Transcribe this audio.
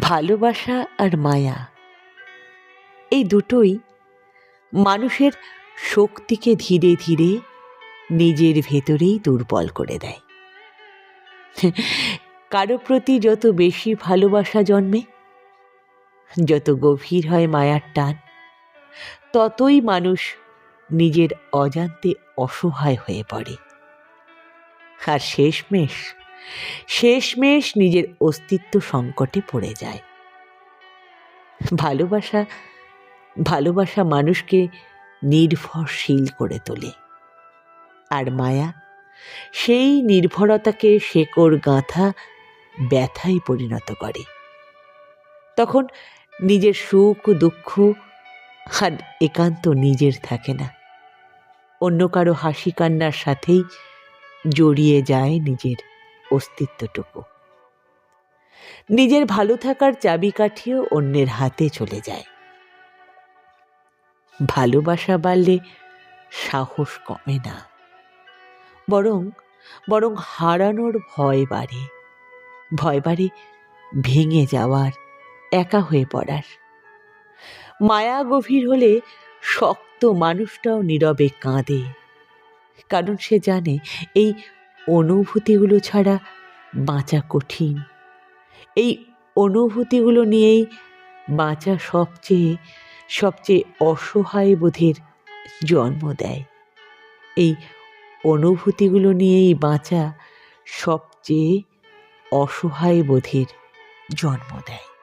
ভালোবাসা আর মায়া। এই দুটোই মানুষের শক্তিকে ধীরে ধীরে নিজের ভেতরেই দুর্বল করে দেয়। কারও প্রতি যত বেশি ভালোবাসা জন্মে, যত গভীর হয় মায়ার টান, ততই মানুষ নিজের অজান্তে অসহায় হয়ে পড়ে। আর শেষমেশ শেষমেশ নিজের অস্তিত্ব সংকটে পড়ে যায়। ভালোবাসা ভালোবাসা মানুষকে নির্ভরশীল করে তোলে। আর মায়া, সেই নির্ভরতাকে শেকড় গাঁথা ব্যথায় পরিণত করে। তখন নিজের সুখ, দুঃখ আর একান্ত নিজের থাকে না। অন্য কারও হাসি কান্নার সাথেই জড়িয়ে যায় নিজের অস্তিত্বটুকু। নিজের ভালো থাকার চাবিকাঠিও অন্যের হাতে চলে যায়। ভালোবাসা বাড়লে সাহস কমে না। বরং বরং হারানোর ভয় বাড়ে। ভয় বাড়ে ভেঙে যাওয়ার, একা হয়ে পড়ার। মায়া গভীর হলে শক্ত মানুষটাও নীরবে কাঁদে। কারণ সে জানে, এই অনুভূতিগুলো ছাড়া বাঁচা কঠিন। এই অনুভূতিগুলো নিয়েই বাঁচা সবচেয়ে সবচেয়ে অসহায় বোধের জন্ম দেয়। এই অনুভূতিগুলো নিয়েই বাঁচা সবচেয়ে অসহায় বোধের জন্ম দেয়।